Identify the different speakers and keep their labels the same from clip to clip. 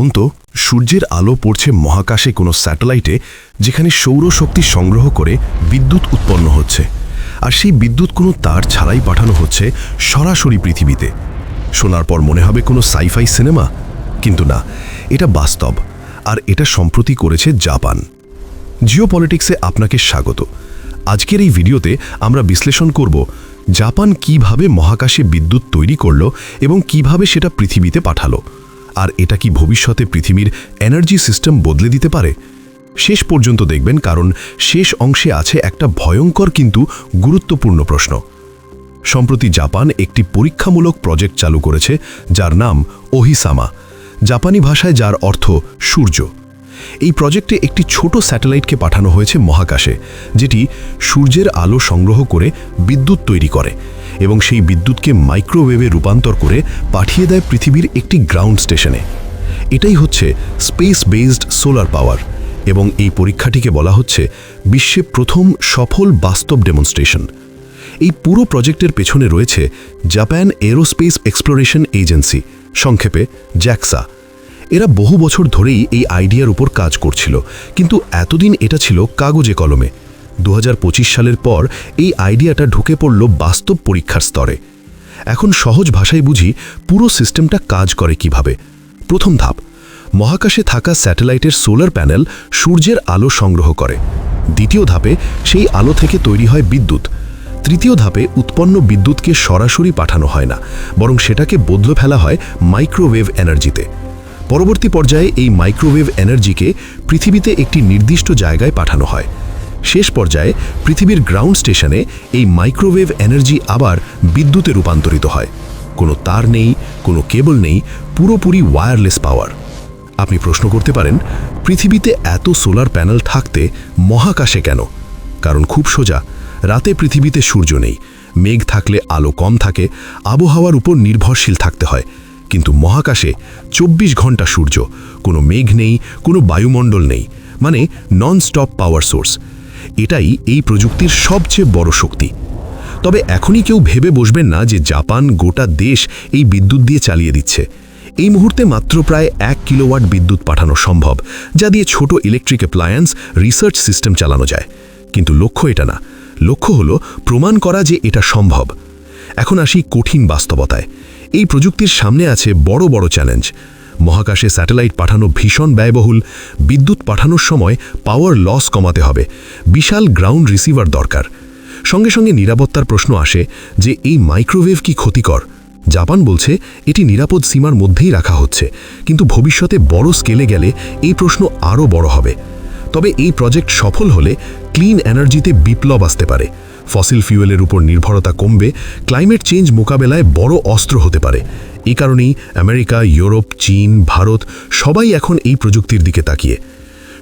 Speaker 1: ভাবুন তো সূর্যের আলো পড়ছে মহাকাশে কোনো স্যাটেলাইটে যেখানে সৌরশক্তি সংগ্রহ করে বিদ্যুৎ উৎপন্ন হচ্ছে। আর সেই বিদ্যুৎ কোনো তার ছাড়াই পাঠানো হচ্ছে সরাসরি পৃথিবীতে। শোনার পর মনে হবে কোনো সাইফাই সিনেমা? কিন্তু না, এটা বাস্তব। আর এটা সম্প্রতি করেছে জাপান। জিওপলিটিক্সে আপনাকে স্বাগত। আজকের এই ভিডিওতে আমরা বিশ্লেষণ করব জাপান কীভাবে মহাকাশে বিদ্যুৎ তৈরি করল এবং কীভাবে সেটা পৃথিবীতে পাঠালো। আর এটা কি ভবিষ্যতে পৃথিবীর এনার্জি সিস্টেম বদলে দিতে পারে? শেষ পর্যন্ত দেখবেন, কারণ শেষ অংশে আছে একটা ভয়ঙ্কর কিন্তু গুরুত্বপূর্ণ প্রশ্ন। সম্প্রতি জাপান একটি পরীক্ষামূলক প্রজেক্ট চালু করেছে, যার নাম ওহিসামা। জাপানি ভাষায় যার অর্থ সূর্য। এই প্রজেক্টে একটি ছোট স্যাটেলাইটকে পাঠানো হয়েছে মহাকাশে, যেটি সূর্যের আলো সংগ্রহ করে বিদ্যুৎ তৈরি করে এবং সেই বিদ্যুৎকে মাইক্রোওয়েভে রূপান্তর করে পাঠিয়ে দেয় পৃথিবীর একটি গ্রাউন্ড স্টেশনে। এটাই হচ্ছে স্পেস বেসড সোলার পাওয়ার এবং এই পরীক্ষাটিকে বলা হচ্ছে বিশ্বে প্রথম সফল বাস্তব ডেমনস্ট্রেশন। এই পুরো প্রজেক্টের পেছনে রয়েছে জাপান এরোস্পেস এক্সপ্লোরেশন এজেন্সি, সংক্ষেপে জ্যাক্সা। এরা বহু বছর ধরেই এই আইডিয়ার উপর কাজ করছিল, কিন্তু এতদিন এটা ছিল কাগজে কলমে। দু হাজার পঁচিশ সালের পর এই আইডিয়াটা ঢুকে পড়ল বাস্তব পরীক্ষার স্তরে। এখন সহজ ভাষায় বুঝি পুরো সিস্টেমটা কাজ করে কীভাবে। প্রথম ধাপ, মহাকাশে থাকা স্যাটেলাইটের সোলার প্যানেল সূর্যের আলো সংগ্রহ করে। দ্বিতীয় ধাপে সেই আলো থেকে তৈরি হয় বিদ্যুৎ। তৃতীয় ধাপে উৎপন্ন বিদ্যুৎকে সরাসরি পাঠানো হয় না, বরং সেটাকে বদলে ফেলা হয় মাইক্রোওয়েভ এনার্জিতে। পরবর্তী পর্যায়ে এই মাইক্রোওয়েভ এনার্জিকে পৃথিবীতে একটি নির্দিষ্ট জায়গায় পাঠানো হয়। শেষ পর্যায়ে পৃথিবীর গ্রাউন্ড স্টেশনে এই মাইক্রোওয়েভ এনার্জি আবার বিদ্যুতে রূপান্তরিত হয়। কোনো তার নেই, কোনো কেবল নেই, পুরোপুরি ওয়্যারলেস পাওয়ার। আপনি প্রশ্ন করতে পারেন, পৃথিবীতে এত সোলার প্যানেল থাকতে মহাকাশে কেন? কারণ খুব সোজা, রাতে পৃথিবীতে সূর্য নেই, মেঘ থাকলে আলো কম থাকে, আবহাওয়ার উপর নির্ভরশীল থাকতে হয়। কিন্তু মহাকাশে ২৪ ঘণ্টা সূর্য, কোনো মেঘ নেই, কোনো বায়ুমণ্ডল নেই মানে নন স্টপ পাওয়ার সোর্স এটাই এই প্রযুক্তির সবচেয়ে বড় শক্তি। তবে এখনই কেউ ভেবে বসবেন না যে জাপান গোটা দেশ এই বিদ্যুৎ দিয়ে চালিয়ে দিচ্ছে। এই মুহূর্তে মাত্র প্রায় এক কিলোওয়াট বিদ্যুৎ পাঠানো সম্ভব, যা দিয়ে ছোট ইলেকট্রিক অ্যাপ্লায়েন্স রিসার্চ সিস্টেম চালানো যায়। কিন্তু লক্ষ্য এটা না। লক্ষ্য হলো প্রমাণ করা যে এটা সম্ভব। এখন আসি কঠিন বাস্তবতায়। এই প্রযুক্তির সামনে আছে বড় বড় চ্যালেঞ্জ। মহাকাশে স্যাটেলাইট পাঠানো ভীষণ ব্যয়বহুল, বিদ্যুৎ পাঠানোর সময় পাওয়ার লস কমাতে হবে, বিশাল গ্রাউন্ড রিসিভার দরকার। সঙ্গে সঙ্গে নিরাপত্তার প্রশ্ন আসে যে এই মাইক্রোওয়েভ কি ক্ষতিকর? জাপান বলছে এটি নিরাপদ সীমার মধ্যেই রাখা হচ্ছে, কিন্তু ভবিষ্যতে বড় স্কেলে গেলে এই প্রশ্ন আরও বড় হবে। তবে এই প্রজেক্ট সফল হলে ক্লিন এনার্জিতে বিপ্লব আসতে পারে। ফসিল ফিউয়েলের উপর নির্ভরতা কমবে, ক্লাইমেট চেঞ্জ মোকাবেলায় বড় অস্ত্র হতে পারে। এই কারণেই আমেরিকা, ইউরোপ, চীন, ভারত সবাই এখন এই প্রযুক্তির দিকে তাকিয়ে।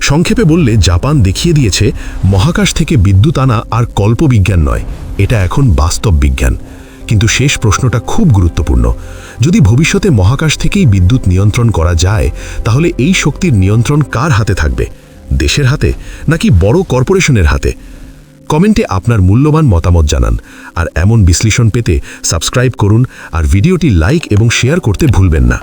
Speaker 1: সংক্ষেপে বললে, জাপান দেখিয়ে দিয়েছে, মহাকাশ থেকে বিদ্যুৎ আনা আর কল্পবিজ্ঞান নয়, এটা এখন বাস্তব বিজ্ঞান। কিন্তু শেষ প্রশ্নটা খুব গুরুত্বপূর্ণ। যদি ভবিষ্যতে মহাকাশ থেকেই বিদ্যুৎ নিয়ন্ত্রণ করা যায়, তাহলে এই শক্তির নিয়ন্ত্রণ কার হাতে থাকবে? দেশের হাতে, নাকি বড় কর্পোরেশনের হাতে? কমেন্টে আপনার মূল্যবান মতামত জানান। আর এমন বিশ্লেষণ পেতে সাবস্ক্রাইব করুন আর ভিডিওটি লাইক এবং শেয়ার করতে ভুলবেন না।